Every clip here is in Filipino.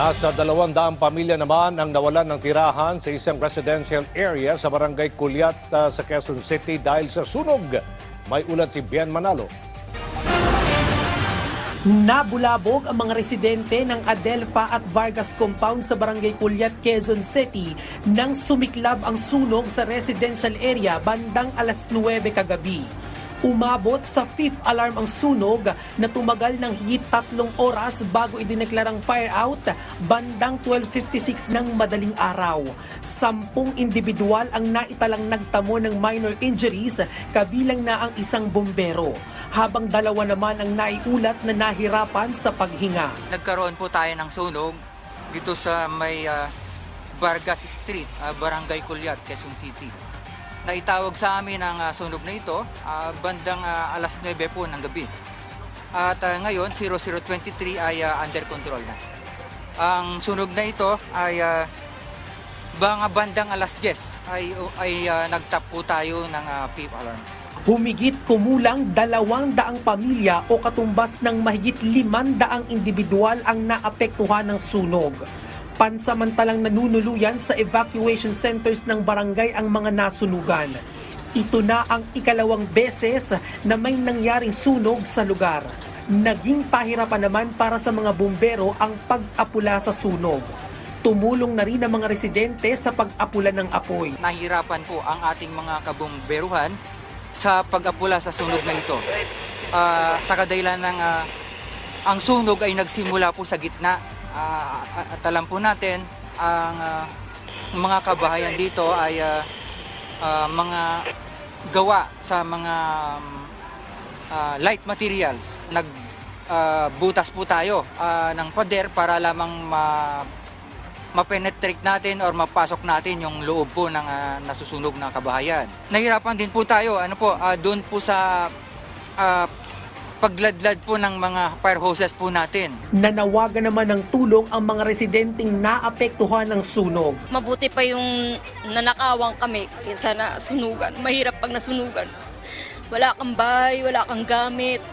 Nasa dalawang daang pamilya naman ang nawalan ng tirahan sa isang residential area sa barangay Kulyat uh, sa Quezon City dahil sa sunog. May ulat si Bien Manalo. Nabulabog ang mga residente ng Adelfa at Vargas compound sa Barangay Culiat, Quezon City nang sumiklab ang sunog sa residential area bandang alas 9 kagabi. Umabot sa fifth alarm ang sunog na tumagal ng higit tatlong oras bago idineklarang fire out bandang 12.56 ng madaling araw. Sampung individual ang naitalang nagtamo ng minor injuries kabilang na ang isang bombero habang dalawa naman ang naiulat na nahirapan sa paghinga. Nagkaroon po tayo ng sunog dito sa may ah, Vargas Street, ah, Barangay Culyat, Quezon City. Naitawag sa amin ang ah, sunog na ito ah, bandang ah, alas 9 po ng gabi. At ah, ngayon, 0023 ay ah, under control na. Ang sunog na ito ay ah, mga bandang alas 10 ay, ay ah, nagtap po tayo ng ah, fifth alarm. Humigit kumulang dalawang daang pamilya o katumbas ng mahigit limang daang individual ang naapektuhan ng sunog. Pansamantalang nanunuluyan sa evacuation centers ng barangay ang mga nasunugan. Ito na ang ikalawang beses na may nangyaring sunog sa lugar. Naging pahirapan naman para sa mga bumbero ang pag-apula sa sunog. Tumulong na rin ang mga residente sa pag-apula ng apoy. nahirapan po ang ating mga kabomberuhan sa pag-apula sa sunog na ito. Ah, sa kadahilan ng ah, ang sunog ay nagsimula po sa gitna. Ah, at alam po natin ang ah, mga kabahayan dito ay ah, ah, mga gawa sa mga um, ah, light materials. Nag ah, butas po tayo ah, ng pader para lamang ma mapenetrate natin or mapasok natin yung loob po ng ah, nasusunog na kabahayan. Nahirapan din po tayo, ano po, ah, doon po sa ah, pagladlad po ng mga fire hoses po natin. Nanawagan naman ng tulong ang mga residenteng naapektuhan ng sunog. mabuti pa yung nanakawang kami kaysa na sunugan. Mahirap pag nasunugan. Wala kang bahay, wala kang gamit.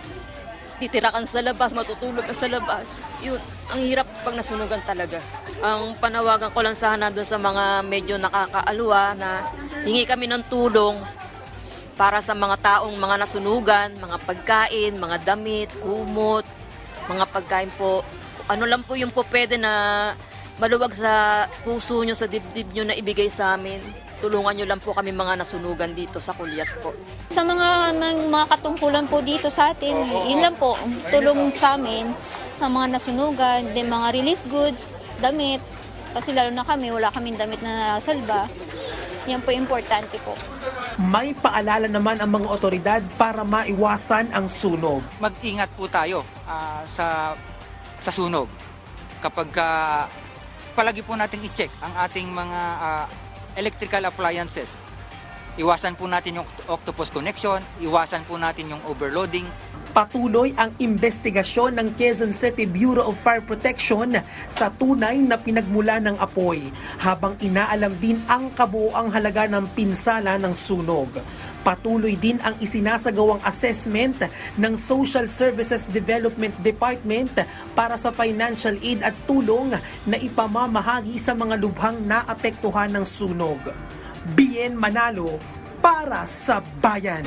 Titira ka sa labas, matutulog ka sa labas. Yun, ang hirap pag nasunugan talaga. Ang panawagan ko lang sana doon sa mga medyo nakakaalwa na hingi kami ng tulong para sa mga taong mga nasunugan, mga pagkain, mga damit, kumot, mga pagkain po. Ano lang po yung po pwede na maluwag sa puso nyo, sa dibdib nyo na ibigay sa amin. Tulungan nyo lang po kami mga nasunugan dito sa kulyat po. Sa mga, mga, katungkulan po dito sa atin, yun lang po, tulong sa amin sa mga nasunugan, din mga relief goods, damit, kasi lalo na kami, wala kaming damit na salba. Yan po importante po. May paalala naman ang mga otoridad para maiwasan ang sunog. Mag-ingat po tayo ah, sa sa sunog. Kapag ah, palagi po natin i-check ang ating mga ah, electrical appliances. Iwasan po natin yung octopus connection, iwasan po natin yung overloading, Patuloy ang investigasyon ng Quezon City Bureau of Fire Protection sa tunay na pinagmula ng apoy habang inaalam din ang kabuoang halaga ng pinsala ng sunog. Patuloy din ang isinasagawang assessment ng Social Services Development Department para sa financial aid at tulong na ipamamahagi sa mga lubhang naapektuhan ng sunog. Bien Manalo para sa bayan.